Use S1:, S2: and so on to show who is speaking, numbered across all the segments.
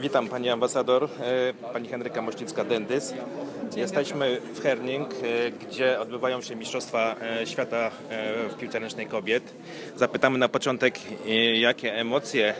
S1: Witam Pani Ambasador, e, Pani Henryka Mośnicka-Dendys. Jesteśmy w Herning, e, gdzie odbywają się Mistrzostwa e, Świata w piłce ręcznej kobiet. Zapytamy na początek, jakie emocje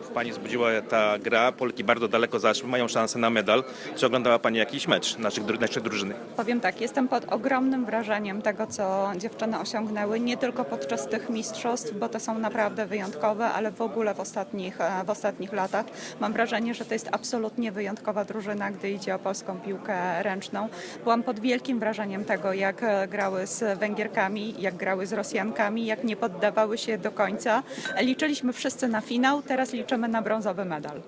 S1: w Pani wzbudziła ta gra. Polki bardzo daleko zaszły, mają szansę na medal. Czy oglądała Pani jakiś mecz naszych, naszej drużyny?
S2: Powiem tak, jestem pod ogromnym wrażeniem tego, co dziewczyny osiągnęły, nie tylko podczas tych mistrzostw, bo to są naprawdę wyjątkowe, ale w ogóle w ostatnich, w ostatnich latach. Mam wrażenie, że to jest absolutnie wyjątkowa drużyna, gdy idzie o polską piłkę ręczną. Byłam pod wielkim wrażeniem tego, jak e, grały z Węgierkami, jak grały z Rosjankami, jak nie poddawały się do końca. Liczyliśmy wszyscy na finał, teraz liczymy na brązowy medal.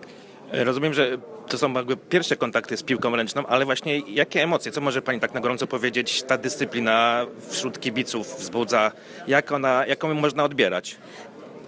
S1: E, Rozumiem, że to są jakby pierwsze kontakty z piłką ręczną, ale właśnie jakie emocje, co może Pani tak na gorąco powiedzieć, ta dyscyplina wśród kibiców wzbudza, jak ona, jaką ją można odbierać?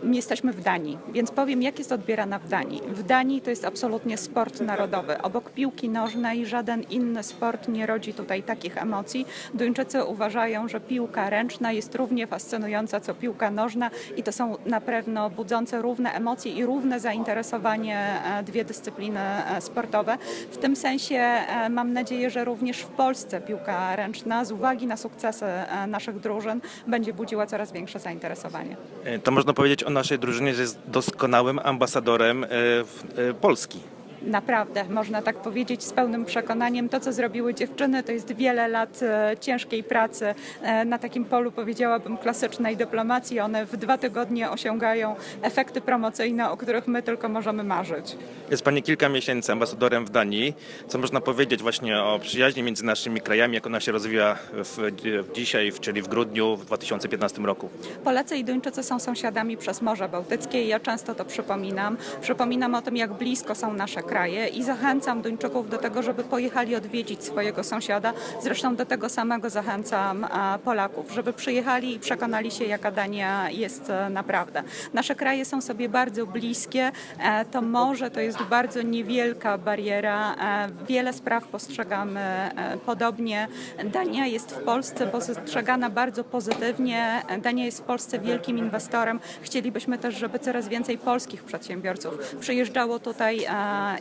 S2: Jesteśmy w Danii, więc powiem, jak jest odbierana w Danii. W Danii to jest absolutnie sport narodowy. Obok piłki nożnej żaden inny sport nie rodzi tutaj takich emocji. Duńczycy uważają, że piłka ręczna jest równie fascynująca co piłka nożna i to są na pewno budzące równe emocje i równe zainteresowanie e, dwie dyscypliny e, sportowe. W tym sensie e, mam nadzieję, że również w Polsce piłka ręczna z uwagi na sukcesy naszych drużyn będzie budziła coraz większe zainteresowanie.
S1: To można powiedzieć o naszej drużynie, że jest doskonałym ambasadorem e, e, Polski.
S2: Naprawdę, można tak powiedzieć z pełnym przekonaniem. To, co zrobiły dziewczyny, to jest wiele lat e, ciężkiej pracy e, na takim polu, powiedziałabym, klasycznej dyplomacji. One w dwa tygodnie osiągają efekty promocyjne, o których my tylko możemy marzyć.
S1: Jest Pani kilka miesięcy ambasadorem w Danii. Co można powiedzieć właśnie o przyjaźni między naszymi krajami, jak ona się rozwija w, dzisiaj, czyli w grudniu w 2015 roku?
S2: Polacy i Duńczycy są sąsiadami przez Morze Bałtyckie i ja często to przypominam. Przypominam o tym, jak blisko są nasze kraje i zachęcam Duńczyków do tego, żeby pojechali odwiedzić swojego sąsiada. Zresztą do tego samego zachęcam Polaków, żeby przyjechali i przekonali się, jaka Dania jest e, naprawdę. Nasze kraje są sobie bardzo bliskie. E, To morze to jest bardzo niewielka bariera. E, Wiele spraw postrzegamy podobnie. Dania jest w Polsce postrzegana bardzo pozytywnie. Dania jest w Polsce wielkim inwestorem. Chcielibyśmy też, żeby coraz więcej polskich przedsiębiorców przyjeżdżało tutaj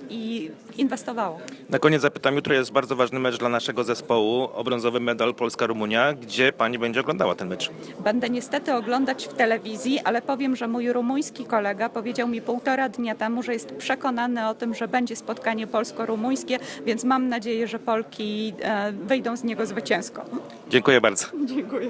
S2: i inwestowało.
S1: Na koniec zapytam, jutro jest bardzo ważny mecz dla naszego zespołu, o brązowy medal Polska-Rumunia. Gdzie Pani będzie oglądała ten mecz?
S2: Będę niestety oglądać w telewizji, ale powiem, że mój rumuński kolega powiedział mi półtora dnia temu, że jest przekonany o tym, że będzie spotkanie polsko-rumuńskie, więc mam nadzieję, że Polki e, wyjdą z niego zwycięsko.
S1: Dziękuję bardzo.
S2: Dziękuję.